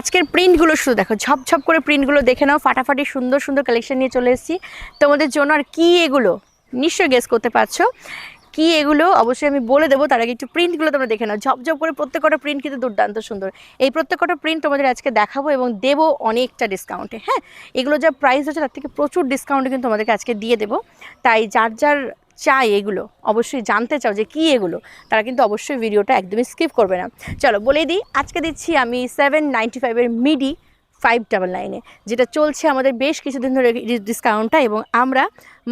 আজকের প্রিন্টগুলো শুধু দেখো, ঝপঝপ করে প্রিন্টগুলো দেখে নাও, ফাটাফাটি সুন্দর সুন্দর কালেকশন নিয়ে চলে এসেছি। তোমাদের জন্য আর কি এগুলো? নিশ্চয়ই গেস করতে পারছ। কি এগুলো? অবশ্যই আমি বলে দেবো, তার আগে একটু প্রিন্টগুলো তোমরা দেখে নাও। ঝপঝপ করে প্রত্যেকটা প্রিন্ট কিন্তু দুর্দান্ত সুন্দর। এই প্রত্যেকটা প্রিন্ট তোমাদের আজকে দেখাবো এবং দেবো অনেকটা ডিসকাউন্টে হ্যাঁ? এগুলো যা প্রাইস হচ্ছে, তার থেকে প্রচুর ডিসকাউন্টে কিন্তু তোমাদেরকে আজকে দিয়ে দেবো। তাই যার যার চাই এগুলো, অবশ্যই জানতে চাও যে কি এগুলো, তারা কিন্তু অবশ্যই ভিডিওটা একদমই স্কিপ করবে না। চলো বলে দিই, আজকে দিচ্ছি আমি সেভেন নাইনটি ফাইভের মিডি ফাইভ ডাবল নাইনে যেটা চলছে আমাদের বেশ কিছুদিন ধরে ডিসকাউন্টটা এবং আমরা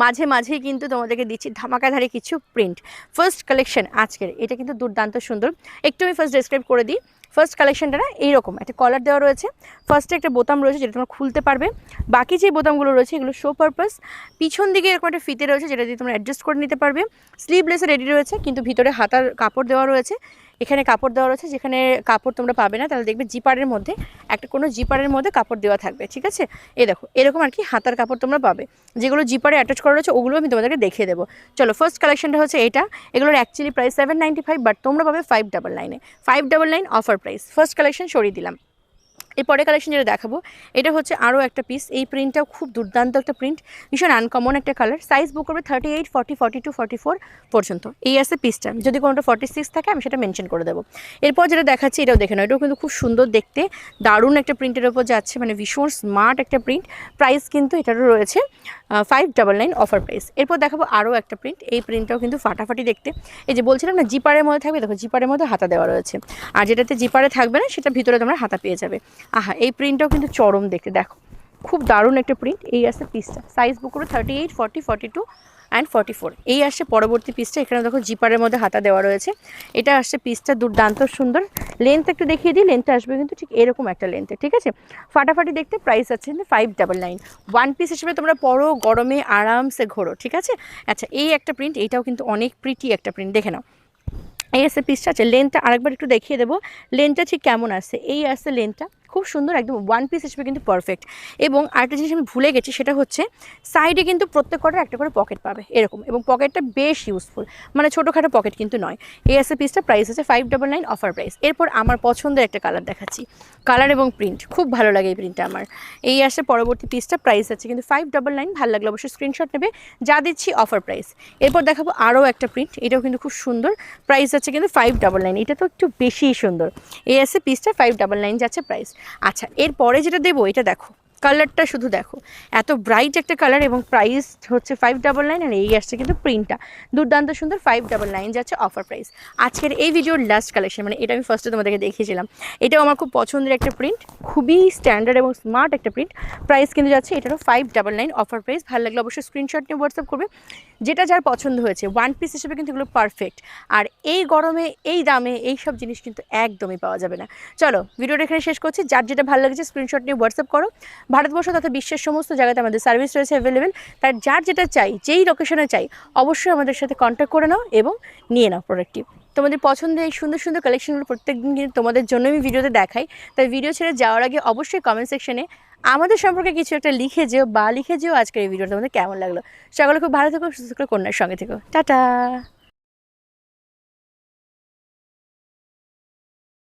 মাঝে মাঝেই কিন্তু তোমাদেরকে দিচ্ছি ধামাকাধারে কিছু প্রিন্ট ফার্স্ট কালেকশন আজকের, এটা কিন্তু দুর্দান্ত সুন্দর। একটু আমি ফার্স্ট ডিসক্রাইব করে দিই। ফার্স্ট কালেকশনটা না এইরকম, একটা কলার দেওয়া রয়েছে। ফার্স্টে একটা বোতাম রয়েছে যেটা তোমরা খুলতে পারবে। বাকি যে বোতামগুলো রয়েছে এগুলো শো পারপাস পিছন দিকে এরকম একটা ফিতে রয়েছে যেটা দিয়ে তোমরা অ্যাডজাস্ট করে নিতে পারবে। স্লিভলেসে রেডি রয়েছে, কিন্তু ভিতরে হাতার কাপড় দেওয়া রয়েছে। এখানে কাপড় দেওয়া রয়েছে, যেখানে কাপড় তোমরা পাবে না, তাহলে দেখবে জিপারের মধ্যে, একটা কোনো জিপারের মধ্যে কাপড় দেওয়া থাকবে, ঠিক আছে? এ দেখো, এরকম আর কি হাতার কাপড় তোমরা পাবে। যেগুলো জিপারে অ্যাটাচ করা রয়েছে, ওগুলো আমি তোমাদেরকে দেখিয়ে দেবো। চলো ফার্স্ট কালেকশনটা হচ্ছে এটা। এগুলোর actually price seven ninety five but তোমরা পাবে ফাইভ ডাবল নাইনে five double nine offer price first collection সরিয়ে দিলাম। এর পরে কালেকশন যেটা দেখাবো, এটা হচ্ছে আরও একটা পিস এই প্রিন্টটাও খুব দুর্দান্ত একটা প্রিন্ট ভীষণ আনকমন একটা কালার সাইজ বুক করবে thirty eight forty forty two forty four পর্যন্ত। এই আছে পিসটা যদি কোনোটা ফর্টি সিক্স থাকে, আমি সেটা মেনশন করে দেবো। এরপর যেটা দেখাচ্ছি, এটাও দেখে নাও। এটাও কিন্তু খুব সুন্দর দেখতে। দারুণ একটা প্রিন্টের ওপর যাচ্ছে। মানে ভীষণ স্মার্ট একটা প্রিন্ট প্রাইস কিন্তু এটারও রয়েছে। Five double nine offer price এরপর দেখাবো আরও একটা প্রিন্ট এই প্রিন্টটাও কিন্তু ফাটাফাটি দেখতে। এই যে বলছিলাম না, জিপারের মধ্যে থাকবে, দেখো জিপারের মধ্যে হাতা দেওয়া রয়েছে। আর যেটাতে জিপারে থাকবে না সেটা ভিতরে তোমরা হাতা পেয়ে যাবে। আহা, এই প্রিন্টটাও কিন্তু চরম দেখতে, দেখো। খুব দারুণ একটা প্রিন্ট এই আসছে পিসটা সাইজ বুক করে thirty eight forty forty two and forty four এই আসছে পরবর্তী পিসটা এখানে দেখো জিপারের মধ্যে হাতা দেওয়া রয়েছে। এটা আসছে পিসটা দুর্দান্ত সুন্দর। লেন্থ একটু দেখিয়ে দিই। লেন্থটা আসবে কিন্তু ঠিক এরকম একটা লেন্থে ঠিক আছে? ফাটাফাটি দেখতে প্রাইস আছে কিন্তু five double nine one piece হিসেবে তোমরা পরো, গরমে আরামসে ঘোরো, ঠিক আছে? আচ্ছা এই একটা প্রিন্ট এইটাও কিন্তু অনেক প্রিটি একটা প্রিন্ট দেখে নাও। এই আসছে পিসটা আছে লেন্থটা আরেকবার একটু দেখিয়ে দেবো। লেন্থটা ঠিক কেমন আসছে? এই আসছে লেন্থটা খুব সুন্দর, একদম ওয়ান পিস হিসেবে কিন্তু পারফেক্ট এবং আরেকটা জিনিস আমি ভুলে গেছি, সেটা হচ্ছে সাইডে কিন্তু প্রত্যেক কটার একটা করে পকেট পাবে, এরকম। এবং পকেটটা বেশ ইউজফুল মানে ছোটোখাটো পকেট কিন্তু নয়। এই আসছে পিসটা প্রাইস আছে five double nine offer price এরপর আমার পছন্দের একটা কালার দেখাচ্ছি। কালার এবং প্রিন্ট খুব ভালো লাগে এই প্রিন্টটা আমার। এই আসছে পরবর্তী পিসটা প্রাইস আছে কিন্তু ফাইভ ডাবল নাইন ভালো লাগলে অবশ্যই স্ক্রিনশট নেবে। যা দিচ্ছি অফার প্রাইস এরপর দেখাবো আরও একটা প্রিন্ট এটাও কিন্তু খুব সুন্দর। প্রাইস আছে কিন্তু ফাইভ ডাবল নাইন এটা তো একটু বেশিই সুন্দর। এই আছে পিসটা ফাইভ ডাবল নাইন যাচ্ছে প্রাইস আচ্ছা এরপরে যেটা দেবো এটা দেখো। কালারটা শুধু দেখো। এত ব্রাইট একটা কালার এবং প্রাইস হচ্ছে ফাইভ ডাবল নাইন আর এই আসছে কিন্তু প্রিন্টটা দুর্দান্ত সুন্দর ফাইভ ডাবল নাইন যাচ্ছে অফার প্রাইস আজকের এই ভিডিওর লাস্ট কালেকশন মানে এটা আমি ফার্স্টে তোমাদেরকে দেখিয়েছিলাম। এটাও আমার খুব পছন্দের একটা প্রিন্ট খুবই স্ট্যান্ডার্ড এবং স্মার্ট একটা প্রিন্ট প্রাইস কিন্তু যাচ্ছে এটারও five double nine offer price ভালো লাগলে অবশ্যই স্ক্রিনশট নিয়ে হোয়াটসঅ্যাপ করবে। যেটা যার পছন্দ হয়েছে ওয়ান পিস হিসেবে কিন্তু এগুলো পারফেক্ট আর এই গরমে, এই দামে, এই সব জিনিস কিন্তু একদমই পাওয়া যাবে না। চলো ভিডিওটা এখানে শেষ করছি। যার যেটা ভালো লাগছে স্ক্রিনশট নিয়ে হোয়াটসঅ্যাপ করো। ভারতবর্ষ তথা বিশ্বের সমস্ত জায়গাতে আমাদের সার্ভিস রয়েছে অ্যাভেলেবেল তার যার যেটা চাই, যেই লোকেশনে চাই, অবশ্যই আমাদের সাথে কন্ট্যাক্ট করে নাও এবং নিয়ে নাও প্রোডাক্টটি তোমাদের পছন্দের এই সুন্দর সুন্দর কালেকশনগুলো প্রত্যেকদিন কিন্তু তোমাদের জন্য আমি ভিডিওতে দেখাই। তাই ভিডিও ছেড়ে যাওয়ার আগে অবশ্যই কমেন্ট সেকশনে আমাদের সম্পর্কে কিছু একটা লিখে যেও বা লিখে যেও আজকের এই ভিডিওটা তোমাদের কেমন লাগল। সকলে খুব ভালো থেকো, সুস্থ করে কন্যার সঙ্গে থেকো। টাটা!